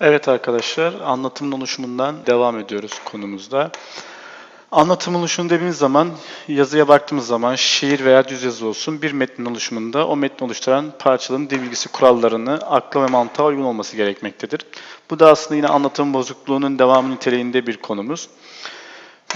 Evet arkadaşlar, anlatımın oluşumundan devam ediyoruz konumuzda. Anlatımın oluşumu dediğimiz zaman, yazıya baktığımız zaman şiir veya düz yazı olsun bir metnin oluşumunda o metni oluşturan parçaların dil bilgisi kurallarını akla ve mantığa uygun olması gerekmektedir. Bu da aslında yine anlatım bozukluğunun devamı niteliğinde bir konumuz.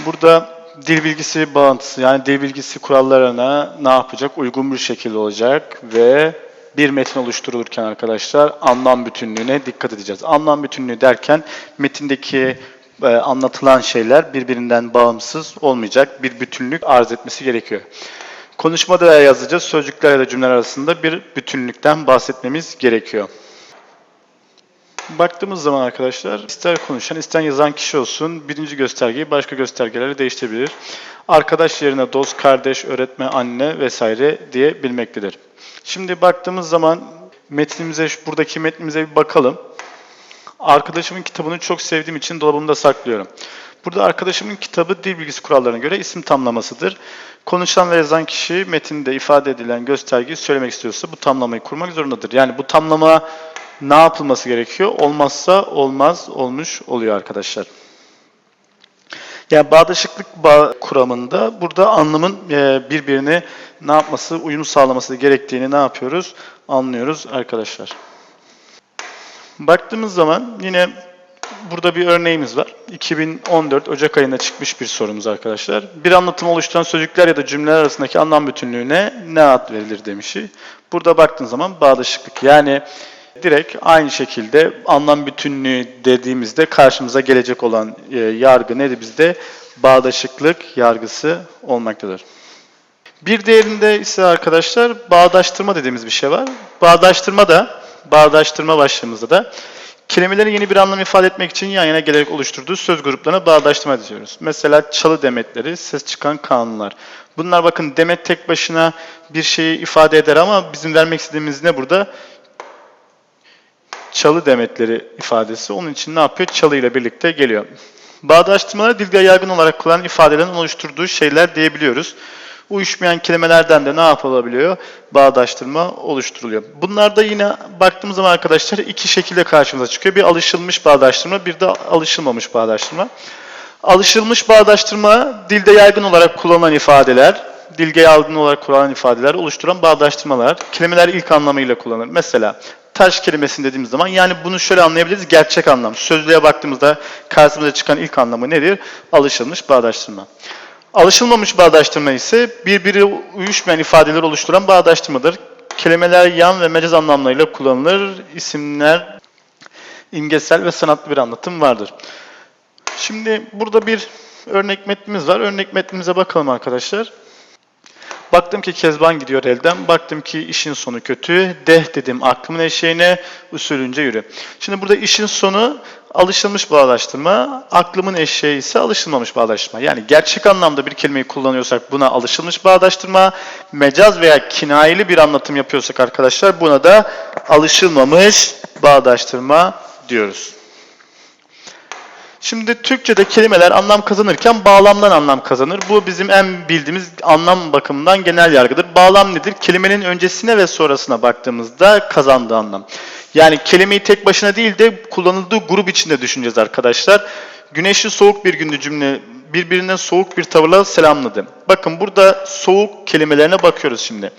Burada dil bilgisi bağıntısı yani dil bilgisi kurallarına ne yapacak? Uygun bir şekilde olacak ve bir metin oluşturulurken arkadaşlar anlam bütünlüğüne dikkat edeceğiz. Anlam bütünlüğü derken metindeki e, anlatılan şeyler birbirinden bağımsız olmayacak. Bir bütünlük arz etmesi gerekiyor. Konuşmada veya yazıcı sözcükler ya da cümleler arasında bir bütünlükten bahsetmemiz gerekiyor. Baktığımız zaman arkadaşlar ister konuşan ister yazan kişi olsun birinci göstergeyi başka göstergelerle değiştirebilir. Arkadaş yerine dost, kardeş, öğretmen, anne vesaire diyebilmektedir. Şimdi baktığımız zaman metnimize, buradaki metnimize bir bakalım. Arkadaşımın kitabını çok sevdiğim için dolabımda saklıyorum. Burada arkadaşımın kitabı dil bilgisi kurallarına göre isim tamlamasıdır. Konuşan ve yazan kişi metinde ifade edilen göstergeyi söylemek istiyorsa bu tamlamayı kurmak zorundadır. Yani bu tamlama ne yapılması gerekiyor? Olmazsa olmaz olmuş oluyor arkadaşlar. Yani bağdaşıklık bağ kuramında burada anlamın e, birbirine ne yapması, uyum sağlaması gerektiğini ne yapıyoruz? Anlıyoruz arkadaşlar. Baktığımız zaman yine burada bir örneğimiz var. 2014 Ocak ayında çıkmış bir sorumuz arkadaşlar. Bir anlatım oluşturan sözcükler ya da cümleler arasındaki anlam bütünlüğüne ne ad verilir demişi. Burada baktığın zaman bağdaşıklık yani direkt aynı şekilde anlam bütünlüğü dediğimizde karşımıza gelecek olan e, yargı nedir bizde? Bağdaşıklık yargısı olmaktadır. Bir diğerinde ise arkadaşlar bağdaştırma dediğimiz bir şey var. Bağdaştırma da, bağdaştırma başlığımızda da kelimelerin yeni bir anlam ifade etmek için yan yana gelerek oluşturduğu söz gruplarına bağdaştırma diyoruz. Mesela çalı demetleri, ses çıkan kanunlar. Bunlar bakın demet tek başına bir şeyi ifade eder ama bizim vermek istediğimiz ne burada? Çalı demetleri ifadesi. Onun için ne yapıyor? Çalı ile birlikte geliyor. Bağdaştırmaları dilde yaygın olarak kullanılan ifadelerin oluşturduğu şeyler diyebiliyoruz. Uyuşmayan kelimelerden de ne yapılabiliyor? Bağdaştırma oluşturuluyor. Bunlarda yine baktığımız zaman arkadaşlar iki şekilde karşımıza çıkıyor. Bir alışılmış bağdaştırma, bir de alışılmamış bağdaştırma. Alışılmış bağdaştırma dilde yaygın olarak kullanılan ifadeler, dilge yaygın olarak kullanılan ifadeler oluşturan bağdaştırmalar. Kelimeler ilk anlamıyla kullanılır. Mesela taş kelimesini dediğimiz zaman yani bunu şöyle anlayabiliriz gerçek anlam. Sözlüğe baktığımızda karşımıza çıkan ilk anlamı nedir? Alışılmış bağdaştırma. Alışılmamış bağdaştırma ise birbiri uyuşmayan ifadeler oluşturan bağdaştırmadır. Kelimeler yan ve mecaz anlamlarıyla kullanılır. İsimler imgesel ve sanatlı bir anlatım vardır. Şimdi burada bir örnek metnimiz var. Örnek metnimize bakalım arkadaşlar. Baktım ki Kezban gidiyor elden. Baktım ki işin sonu kötü. Deh dedim aklımın eşeğine usulünce yürü. Şimdi burada işin sonu alışılmış bağdaştırma, aklımın eşeği ise alışılmamış bağdaştırma. Yani gerçek anlamda bir kelimeyi kullanıyorsak buna alışılmış bağdaştırma, mecaz veya kinayeli bir anlatım yapıyorsak arkadaşlar buna da alışılmamış bağdaştırma diyoruz. Şimdi Türkçe'de kelimeler anlam kazanırken bağlamdan anlam kazanır. Bu bizim en bildiğimiz anlam bakımından genel yargıdır. Bağlam nedir? Kelimenin öncesine ve sonrasına baktığımızda kazandığı anlam. Yani kelimeyi tek başına değil de kullanıldığı grup içinde düşüneceğiz arkadaşlar. Güneşli soğuk bir gündü cümle birbirine soğuk bir tavırla selamladı. Bakın burada soğuk kelimelerine bakıyoruz şimdi.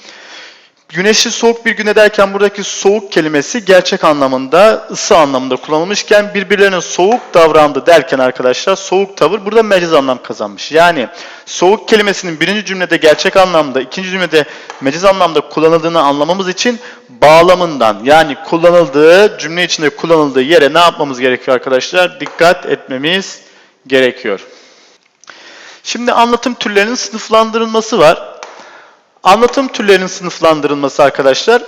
Güneşli soğuk bir güne derken buradaki soğuk kelimesi gerçek anlamında, ısı anlamında kullanılmışken birbirlerine soğuk davrandı derken arkadaşlar soğuk tavır burada mecaz anlam kazanmış. Yani soğuk kelimesinin birinci cümlede gerçek anlamda, ikinci cümlede mecaz anlamda kullanıldığını anlamamız için bağlamından yani kullanıldığı, cümle içinde kullanıldığı yere ne yapmamız gerekiyor arkadaşlar? Dikkat etmemiz gerekiyor. Şimdi anlatım türlerinin sınıflandırılması var. Anlatım türlerinin sınıflandırılması arkadaşlar.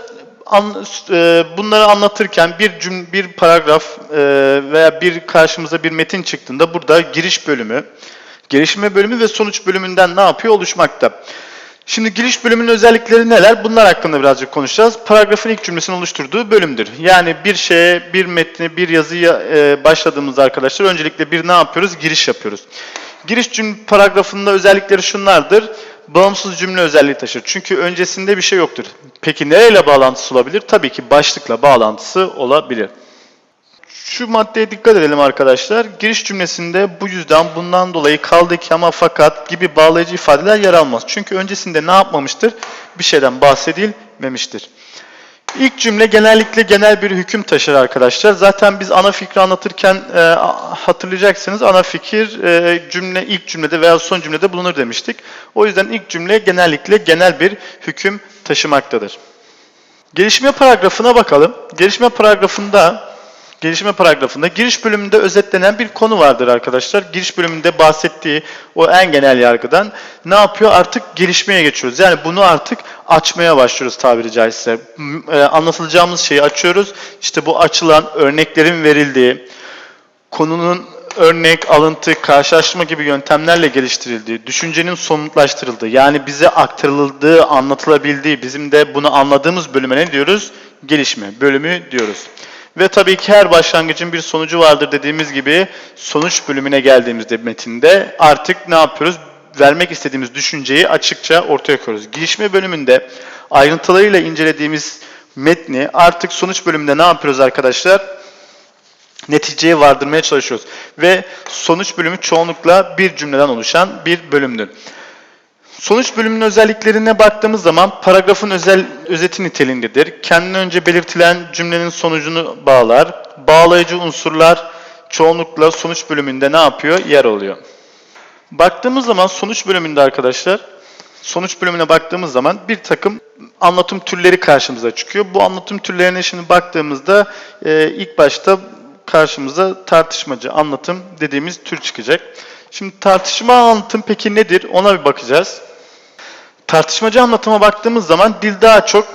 An, e, bunları anlatırken bir cüm, bir paragraf e, veya bir karşımıza bir metin çıktığında burada giriş bölümü, gelişme bölümü ve sonuç bölümünden ne yapıyor oluşmakta. Şimdi giriş bölümünün özellikleri neler? Bunlar hakkında birazcık konuşacağız. Paragrafın ilk cümlesini oluşturduğu bölümdür. Yani bir şeye, bir metni, bir yazıya e, başladığımızda arkadaşlar öncelikle bir ne yapıyoruz? Giriş yapıyoruz. Giriş cümle paragrafında özellikleri şunlardır. Bağımsız cümle özelliği taşır. Çünkü öncesinde bir şey yoktur. Peki nereyle bağlantısı olabilir? Tabii ki başlıkla bağlantısı olabilir. Şu maddeye dikkat edelim arkadaşlar. Giriş cümlesinde bu yüzden bundan dolayı kaldı ki ama fakat gibi bağlayıcı ifadeler yer almaz. Çünkü öncesinde ne yapmamıştır? Bir şeyden bahsedilmemiştir. İlk cümle genellikle genel bir hüküm taşır arkadaşlar. Zaten biz ana fikri anlatırken e, hatırlayacaksınız ana fikir e, cümle ilk cümlede veya son cümlede bulunur demiştik. O yüzden ilk cümle genellikle genel bir hüküm taşımaktadır. Gelişme paragrafına bakalım. Gelişme paragrafında Gelişme paragrafında giriş bölümünde özetlenen bir konu vardır arkadaşlar. Giriş bölümünde bahsettiği o en genel yargıdan ne yapıyor? Artık gelişmeye geçiyoruz. Yani bunu artık açmaya başlıyoruz tabiri caizse. E, anlatılacağımız şeyi açıyoruz. İşte bu açılan örneklerin verildiği, konunun örnek, alıntı, karşılaştırma gibi yöntemlerle geliştirildiği, düşüncenin somutlaştırıldığı, yani bize aktarıldığı, anlatılabildiği, bizim de bunu anladığımız bölüme ne diyoruz? Gelişme bölümü diyoruz. Ve tabii ki her başlangıcın bir sonucu vardır dediğimiz gibi sonuç bölümüne geldiğimizde metinde artık ne yapıyoruz? Vermek istediğimiz düşünceyi açıkça ortaya koyuyoruz. Gelişme bölümünde ayrıntılarıyla incelediğimiz metni artık sonuç bölümünde ne yapıyoruz arkadaşlar? Neticeye vardırmaya çalışıyoruz. Ve sonuç bölümü çoğunlukla bir cümleden oluşan bir bölümdür. Sonuç bölümünün özelliklerine baktığımız zaman paragrafın özel özeti niteliğindedir. Kendinden önce belirtilen cümlenin sonucunu bağlar. Bağlayıcı unsurlar çoğunlukla sonuç bölümünde ne yapıyor? Yer alıyor. Baktığımız zaman sonuç bölümünde arkadaşlar, sonuç bölümüne baktığımız zaman bir takım anlatım türleri karşımıza çıkıyor. Bu anlatım türlerine şimdi baktığımızda e, ilk başta karşımıza tartışmacı anlatım dediğimiz tür çıkacak. Şimdi tartışma anlatım peki nedir? Ona bir bakacağız. Tartışmacı anlatıma baktığımız zaman dil daha çok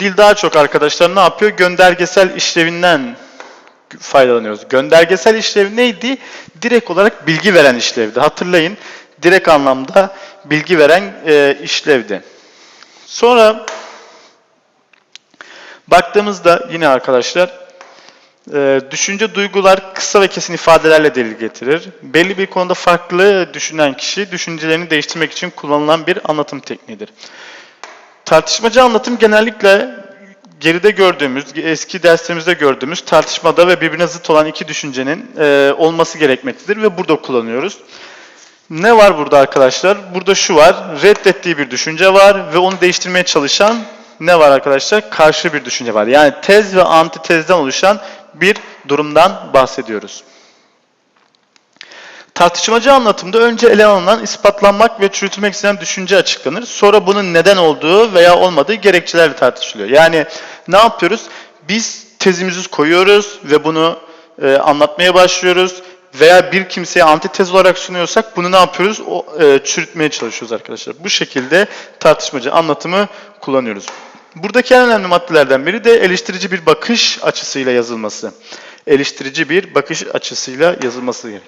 dil daha çok arkadaşlar ne yapıyor? Göndergesel işlevinden faydalanıyoruz. Göndergesel işlev neydi? Direkt olarak bilgi veren işlevdi. Hatırlayın. Direkt anlamda bilgi veren e, işlevdi. Sonra baktığımızda yine arkadaşlar ee, düşünce duygular kısa ve kesin ifadelerle delil getirir. Belli bir konuda farklı düşünen kişi düşüncelerini değiştirmek için kullanılan bir anlatım tekniğidir. Tartışmacı anlatım genellikle geride gördüğümüz, eski derslerimizde gördüğümüz tartışmada ve birbirine zıt olan iki düşüncenin e, olması gerekmektedir ve burada kullanıyoruz. Ne var burada arkadaşlar? Burada şu var, reddettiği bir düşünce var ve onu değiştirmeye çalışan ne var arkadaşlar? Karşı bir düşünce var. Yani tez ve antitezden oluşan bir durumdan bahsediyoruz. Tartışmacı anlatımda önce ele alınan ispatlanmak ve çürütülmek istenen düşünce açıklanır. Sonra bunun neden olduğu veya olmadığı gerekçelerle tartışılıyor. Yani ne yapıyoruz? Biz tezimizi koyuyoruz ve bunu e, anlatmaya başlıyoruz. Veya bir kimseye antitez olarak sunuyorsak bunu ne yapıyoruz? O, e, çürütmeye çalışıyoruz arkadaşlar. Bu şekilde tartışmacı anlatımı kullanıyoruz. Buradaki en önemli maddelerden biri de eleştirici bir bakış açısıyla yazılması. Eleştirici bir bakış açısıyla yazılması gerek.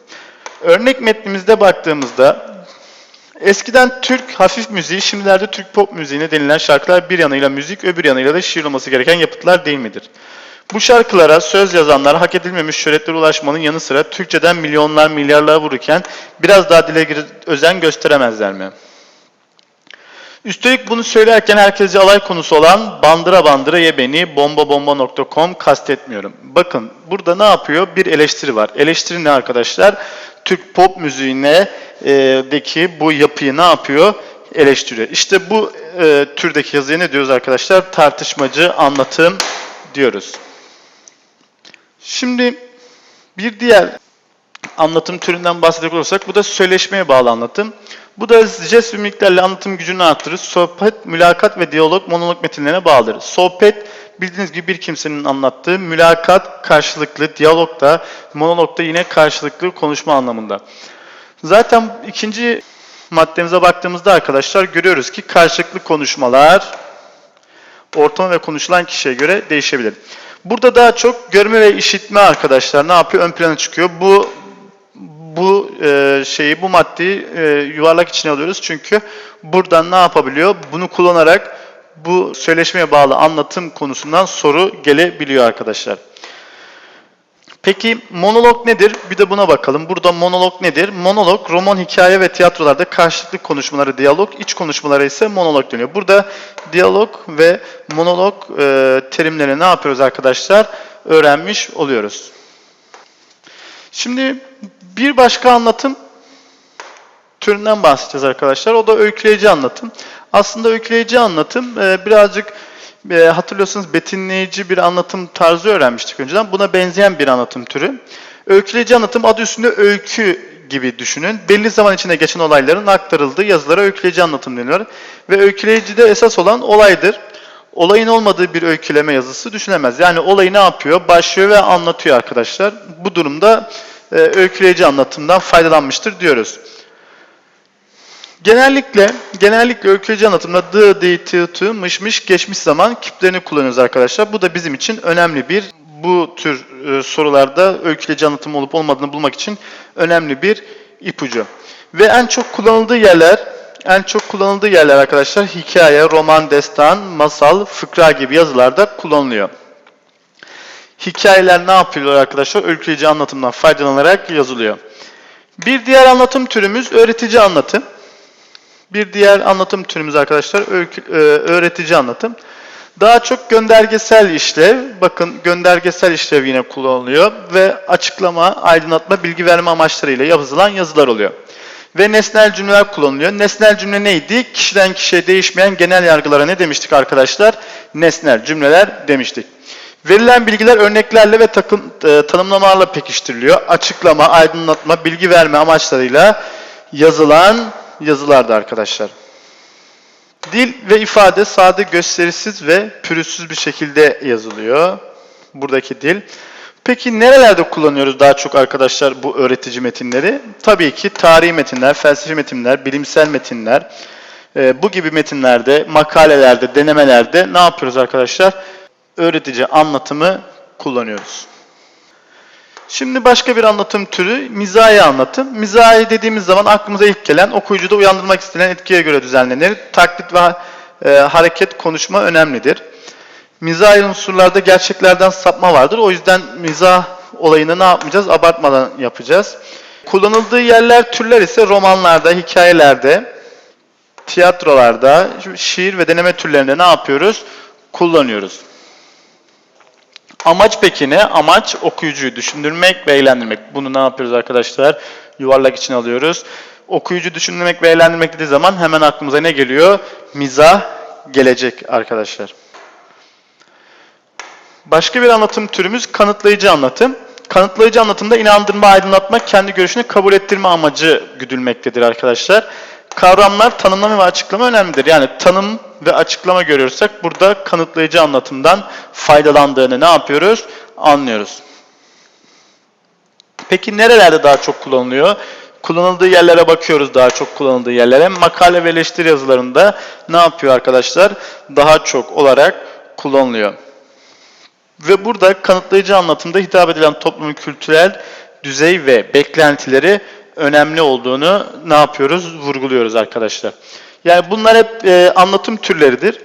Örnek metnimizde baktığımızda eskiden Türk hafif müziği, şimdilerde Türk pop müziğine denilen şarkılar bir yanıyla müzik, öbür yanıyla da şiir olması gereken yapıtlar değil midir? Bu şarkılara söz yazanlar hak edilmemiş şöhretlere ulaşmanın yanı sıra Türkçeden milyonlar milyarlığa vururken biraz daha dile özen gösteremezler mi? Üstelik bunu söylerken herkese alay konusu olan bandıra bandıra ye beni bombabomba.com kastetmiyorum. Bakın burada ne yapıyor? Bir eleştiri var. Eleştiri ne arkadaşlar? Türk pop müziğine e, deki bu yapıyı ne yapıyor? Eleştiriyor. İşte bu e, türdeki yazıya ne diyoruz arkadaşlar? Tartışmacı anlatım diyoruz. Şimdi bir diğer anlatım türünden bahsedecek olursak bu da söyleşmeye bağlı anlatım. Bu da jest ve mimiklerle anlatım gücünü artırır. Sohbet, mülakat ve diyalog monolog metinlerine bağlıdır. Sohbet bildiğiniz gibi bir kimsenin anlattığı, mülakat karşılıklı, diyalog da, monolog da yine karşılıklı konuşma anlamında. Zaten ikinci maddemize baktığımızda arkadaşlar görüyoruz ki karşılıklı konuşmalar ortama ve konuşulan kişiye göre değişebilir. Burada daha çok görme ve işitme arkadaşlar ne yapıyor? Ön plana çıkıyor. Bu bu e, şeyi, bu maddeyi e, yuvarlak içine alıyoruz. Çünkü buradan ne yapabiliyor? Bunu kullanarak bu söyleşmeye bağlı anlatım konusundan soru gelebiliyor arkadaşlar. Peki monolog nedir? Bir de buna bakalım. Burada monolog nedir? Monolog, roman, hikaye ve tiyatrolarda karşılıklı konuşmaları diyalog, iç konuşmaları ise monolog deniyor. Burada diyalog ve monolog e, terimlerini ne yapıyoruz arkadaşlar? Öğrenmiş oluyoruz. Şimdi bir başka anlatım türünden bahsedeceğiz arkadaşlar. O da öyküleyici anlatım. Aslında öyküleyici anlatım e, birazcık e, hatırlıyorsanız betimleyici bir anlatım tarzı öğrenmiştik önceden. Buna benzeyen bir anlatım türü. Öyküleyici anlatım adı üstünde öykü gibi düşünün. Belli zaman içinde geçen olayların aktarıldığı yazılara öyküleyici anlatım deniyor. Ve öyküleyicide esas olan olaydır. Olayın olmadığı bir öyküleme yazısı düşünemez. Yani olayı ne yapıyor? Başlıyor ve anlatıyor arkadaşlar. Bu durumda öyküleyici anlatımdan faydalanmıştır diyoruz. Genellikle genellikle öyküleyici anlatımda the, the, to, to, mış, geçmiş zaman kiplerini kullanıyoruz arkadaşlar. Bu da bizim için önemli bir bu tür e, sorularda öyküleyici anlatım olup olmadığını bulmak için önemli bir ipucu. Ve en çok kullanıldığı yerler en çok kullanıldığı yerler arkadaşlar hikaye, roman, destan, masal, fıkra gibi yazılarda kullanılıyor. Hikayeler ne yapıyorlar arkadaşlar? Öyküleyici anlatımdan faydalanarak yazılıyor. Bir diğer anlatım türümüz öğretici anlatım. Bir diğer anlatım türümüz arkadaşlar öykü, e, öğretici anlatım. Daha çok göndergesel işlev, bakın göndergesel işlev yine kullanılıyor ve açıklama, aydınlatma, bilgi verme amaçlarıyla yazılan yazılar oluyor. Ve nesnel cümleler kullanılıyor. Nesnel cümle neydi? Kişiden kişiye değişmeyen genel yargılara ne demiştik arkadaşlar? Nesnel cümleler demiştik. Verilen bilgiler örneklerle ve takım, e, tanımlamalarla pekiştiriliyor. Açıklama, aydınlatma, bilgi verme amaçlarıyla yazılan yazılardı arkadaşlar. Dil ve ifade sade, gösterisiz ve pürüzsüz bir şekilde yazılıyor. Buradaki dil. Peki nerelerde kullanıyoruz daha çok arkadaşlar bu öğretici metinleri? Tabii ki tarihi metinler, felsefi metinler, bilimsel metinler. e, bu gibi metinlerde, makalelerde, denemelerde ne yapıyoruz arkadaşlar? Öğretici anlatımı kullanıyoruz. Şimdi başka bir anlatım türü mizahi anlatım. Mizahi dediğimiz zaman aklımıza ilk gelen okuyucuda uyandırmak istenen etkiye göre düzenlenir. Taklit ve e, hareket konuşma önemlidir. Mizahi unsurlarda gerçeklerden sapma vardır. O yüzden mizah olayını ne yapmayacağız? Abartmadan yapacağız. Kullanıldığı yerler türler ise romanlarda, hikayelerde, tiyatrolarda, şiir ve deneme türlerinde ne yapıyoruz? Kullanıyoruz. Amaç peki ne? Amaç okuyucuyu düşündürmek ve eğlendirmek. Bunu ne yapıyoruz arkadaşlar? Yuvarlak için alıyoruz. Okuyucu düşündürmek ve eğlendirmek dediği zaman hemen aklımıza ne geliyor? Mizah gelecek arkadaşlar. Başka bir anlatım türümüz kanıtlayıcı anlatım. Kanıtlayıcı anlatımda inandırma, aydınlatma, kendi görüşünü kabul ettirme amacı güdülmektedir arkadaşlar. Kavramlar, tanımlama ve açıklama önemlidir. Yani tanım ve açıklama görüyorsak burada kanıtlayıcı anlatımdan faydalandığını ne yapıyoruz? Anlıyoruz. Peki nerelerde daha çok kullanılıyor? Kullanıldığı yerlere bakıyoruz daha çok kullanıldığı yerlere. Makale ve eleştiri yazılarında ne yapıyor arkadaşlar? Daha çok olarak kullanılıyor. Ve burada kanıtlayıcı anlatımda hitap edilen toplumun kültürel düzey ve beklentileri önemli olduğunu ne yapıyoruz? Vurguluyoruz arkadaşlar. Yani bunlar hep e, anlatım türleridir.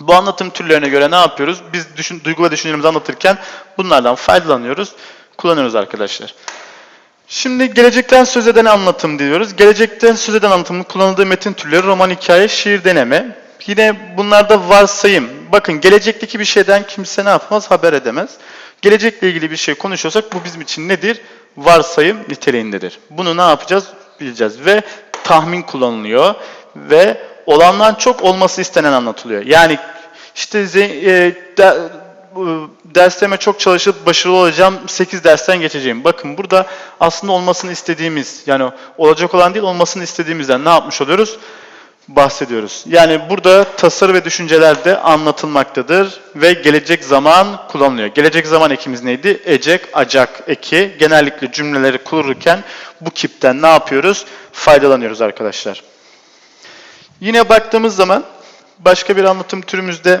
Bu anlatım türlerine göre ne yapıyoruz? Biz düşün, duygu ve düşüncelerimizi anlatırken bunlardan faydalanıyoruz, kullanıyoruz arkadaşlar. Şimdi gelecekten söz eden anlatım diyoruz. Gelecekten söz eden anlatımın kullanıldığı metin türleri roman, hikaye, şiir, deneme. Yine bunlarda varsayım. Bakın gelecekteki bir şeyden kimse ne yapmaz? Haber edemez. Gelecekle ilgili bir şey konuşuyorsak bu bizim için nedir? Varsayım niteliğindedir. Bunu ne yapacağız? Bileceğiz. Ve tahmin kullanılıyor. Ve olandan çok olması istenen anlatılıyor. Yani işte e, de, derslerime çok çalışıp başarılı olacağım, 8 dersten geçeceğim. Bakın burada aslında olmasını istediğimiz, yani olacak olan değil olmasını istediğimizden ne yapmış oluyoruz? Bahsediyoruz. Yani burada tasarı ve düşünceler de anlatılmaktadır ve gelecek zaman kullanılıyor. Gelecek zaman ekimiz neydi? Ecek, acak eki. Genellikle cümleleri kururken bu kipten ne yapıyoruz? Faydalanıyoruz arkadaşlar. Yine baktığımız zaman başka bir anlatım türümüzde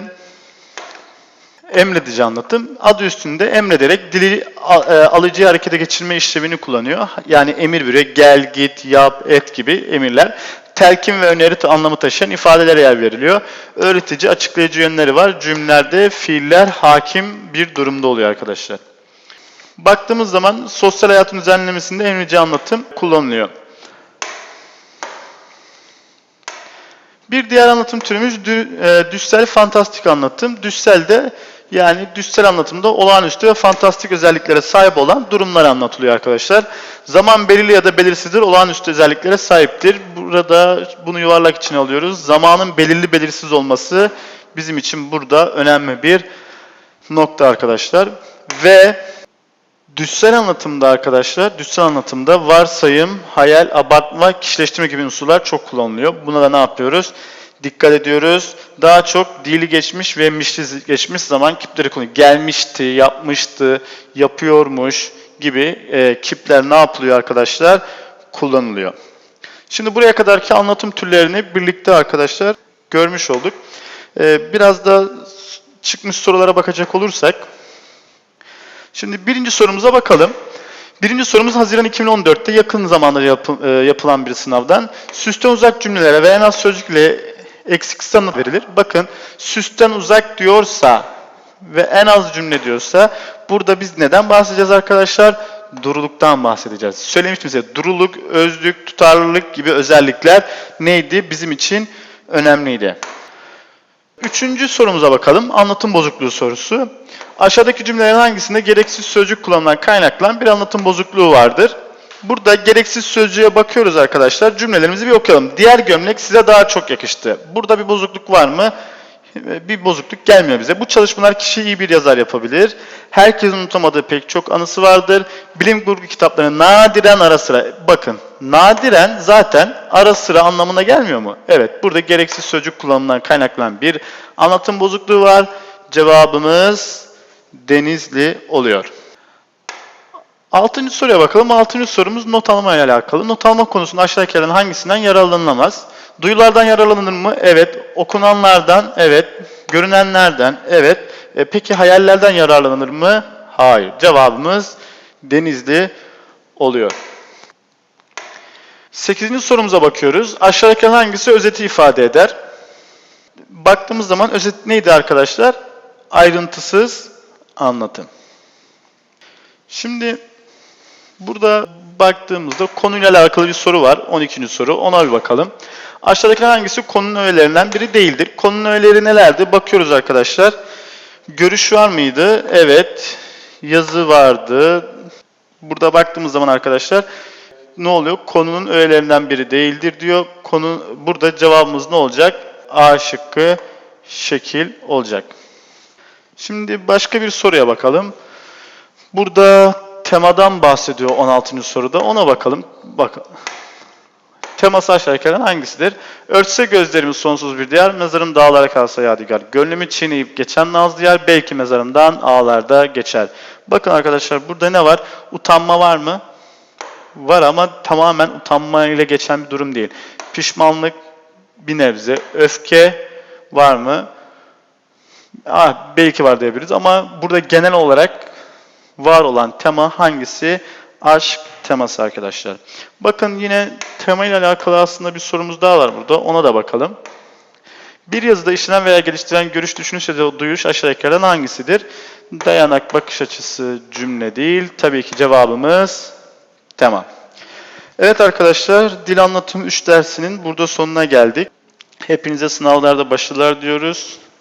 emredici anlatım. Adı üstünde emrederek dili e, alıcıyı harekete geçirme işlevini kullanıyor. Yani emir veriyor. Gel, git, yap, et gibi emirler telkin ve öneri anlamı taşıyan ifadelere yer veriliyor. Öğretici, açıklayıcı yönleri var. Cümlelerde fiiller hakim bir durumda oluyor arkadaşlar. Baktığımız zaman sosyal hayatın düzenlemesinde emrici anlatım kullanılıyor. Bir diğer anlatım türümüz dü- e, düssel fantastik anlatım. Düssel de yani düssel anlatımda olağanüstü ve fantastik özelliklere sahip olan durumlar anlatılıyor arkadaşlar. Zaman belirli ya da belirsizdir, olağanüstü özelliklere sahiptir. Burada bunu yuvarlak içine alıyoruz. Zamanın belirli belirsiz olması bizim için burada önemli bir nokta arkadaşlar. Ve Düssel anlatımda arkadaşlar, düssel anlatımda varsayım, hayal, abartma, kişileştirme gibi unsurlar çok kullanılıyor. Buna da ne yapıyoruz? Dikkat ediyoruz. Daha çok dili geçmiş ve mişli geçmiş zaman kipleri kullanıyor. Gelmişti, yapmıştı, yapıyormuş gibi e, kipler ne yapılıyor arkadaşlar? Kullanılıyor. Şimdi buraya kadarki anlatım türlerini birlikte arkadaşlar görmüş olduk. E, biraz da çıkmış sorulara bakacak olursak, Şimdi birinci sorumuza bakalım. Birinci sorumuz Haziran 2014'te yakın zamanda yapı- e, yapılan bir sınavdan. Süsten uzak cümlelere ve en az sözcük ile eksiksiz anlam verilir. Bakın süsten uzak diyorsa ve en az cümle diyorsa burada biz neden bahsedeceğiz arkadaşlar? Duruluktan bahsedeceğiz. Söylemiştim size duruluk, özlük, tutarlılık gibi özellikler neydi? Bizim için önemliydi. Üçüncü sorumuza bakalım. Anlatım bozukluğu sorusu. Aşağıdaki cümlelerin hangisinde gereksiz sözcük kullanılan kaynaklanan bir anlatım bozukluğu vardır? Burada gereksiz sözcüğe bakıyoruz arkadaşlar. Cümlelerimizi bir okuyalım. Diğer gömlek size daha çok yakıştı. Burada bir bozukluk var mı? Bir bozukluk gelmiyor bize. Bu çalışmalar kişi iyi bir yazar yapabilir. Herkesin unutamadığı pek çok anısı vardır. Bilim kurgu kitaplarını nadiren ara sıra. Bakın nadiren zaten ara sıra anlamına gelmiyor mu? Evet burada gereksiz sözcük kullanımından kaynaklanan bir anlatım bozukluğu var. Cevabımız Denizli oluyor. Altıncı soruya bakalım. Altıncı sorumuz not alma ile alakalı. Not alma konusunda aşağıdakilerden hangisinden yararlanılamaz? Duyulardan yararlanılır mı? Evet. Okunanlardan? Evet. Görünenlerden? Evet. E, peki hayallerden yararlanılır mı? Hayır. Cevabımız Denizli oluyor. Sekizinci sorumuza bakıyoruz. Aşağıdakilerden hangisi özeti ifade eder? Baktığımız zaman özet neydi arkadaşlar? Ayrıntısız anlatım. Şimdi burada baktığımızda konuyla alakalı bir soru var. 12. soru. Ona bir bakalım. Aşağıdaki hangisi konunun öğelerinden biri değildir? Konunun öğeleri nelerdi? Bakıyoruz arkadaşlar. Görüş var mıydı? Evet. Yazı vardı. Burada baktığımız zaman arkadaşlar ne oluyor? Konunun öğelerinden biri değildir diyor. Konu burada cevabımız ne olacak? A şıkkı şekil olacak. Şimdi başka bir soruya bakalım. Burada temadan bahsediyor 16. soruda. Ona bakalım. Bak. Teması aşağıdakilerden hangisidir? Örtse gözlerimiz sonsuz bir diyar, mezarım dağlara kalsa yadigar. Gönlümü çiğneyip geçen naz diyar, belki mezarımdan ağlarda geçer. Bakın arkadaşlar burada ne var? Utanma var mı? Var ama tamamen utanma ile geçen bir durum değil. Pişmanlık bir nebze. Öfke var mı? Ah, belki var diyebiliriz ama burada genel olarak var olan tema hangisi? Aşk teması arkadaşlar. Bakın yine tema ile alakalı aslında bir sorumuz daha var burada. Ona da bakalım. Bir yazıda işlenen veya geliştirilen görüş, düşünüş ya da duyuş aşağıdakilerden hangisidir? Dayanak, bakış açısı, cümle değil. Tabii ki cevabımız tema. Evet arkadaşlar, dil anlatım 3 dersinin burada sonuna geldik. Hepinize sınavlarda başarılar diyoruz.